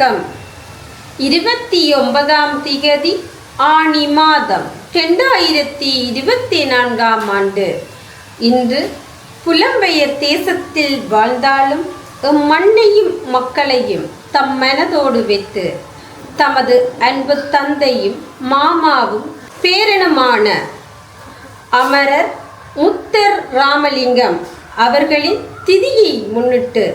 வணக்கம். இருபத்தி ஒன்பதாம் திகதி ஆணி மாதம் ரெண்டாயிரத்தி இருபத்தி நான்காம் ஆண்டு. இன்று புலம்பெயர் தேசத்தில் வாழ்ந்தாலும் எம் மண்ணையும் மக்களையும் தம் மனதோடு வைத்து தமது அன்பு தந்தையும் மாமாவும் பேரனுமான அமரர் முத்தர் ராமலிங்கம் அவர்களின் திதியை முன்னிட்டு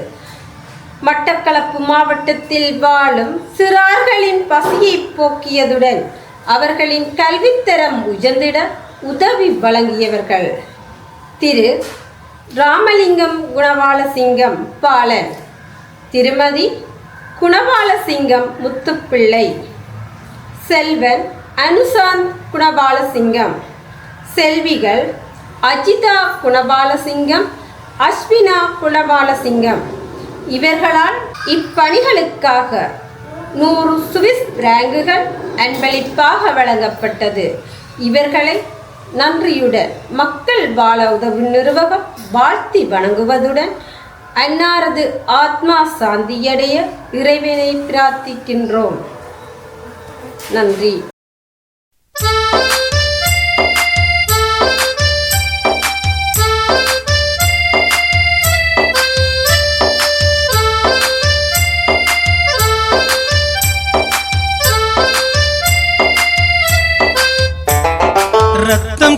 மட்டக்களப்பு மாவட்டத்தில் வாழும் சிறார்களின் பசியை போக்கியதுடன் அவர்களின் கல்வித்தரம் உயர்ந்திட உதவி வழங்கியவர்கள். திரு. ராமலிங்கம் குணவாலசிங்கம் பாலன். திருமதி. குணவாலசிங்கம் முத்துப்பிள்ளை. செல்வன். அனுசாந்த் குணபாலசிங்கம். செல்விகள். அஜிதா குணபாலசிங்கம். அஸ்வினா குணபாலசிங்கம். இவர்களால் இப்பணிகளுக்காக நூறு சுவிஸ் பிராங்குகள் அன்பளிப்பாக வழங்கப்பட்டது. இவர்களை நன்றியுடன் மக்கள் வாழ உதவும் நிறுவகம் வாழ்த்தி வணங்குவதுடன் அன்னாரது ஆத்மா சாந்தியடைய இறைவனை பிரார்த்திக்கின்றோம். நன்றி.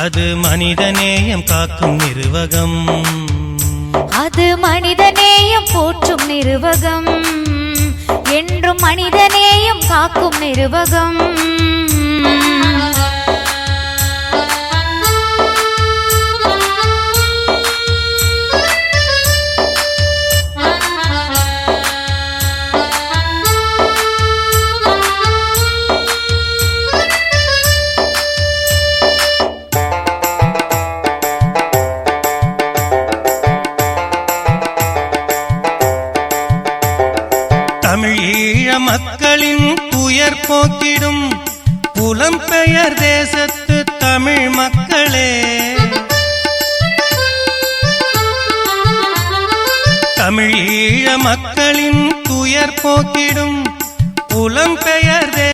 அது மனிதநேயம் காக்கும் நிர்வகம். அது மனிதநேயம் போற்றும் நிறுவகம் என்றும் மனிதநேயம் காக்கும் நிறுவகம் ஈழ மக்களின் துயர் போக்கிடும் புலம்பெயர் தேசத்து தமிழ் மக்களே. தமிழ் ஈழ மக்களின் துயர் போக்கிடும் புலம்பெயர் தே-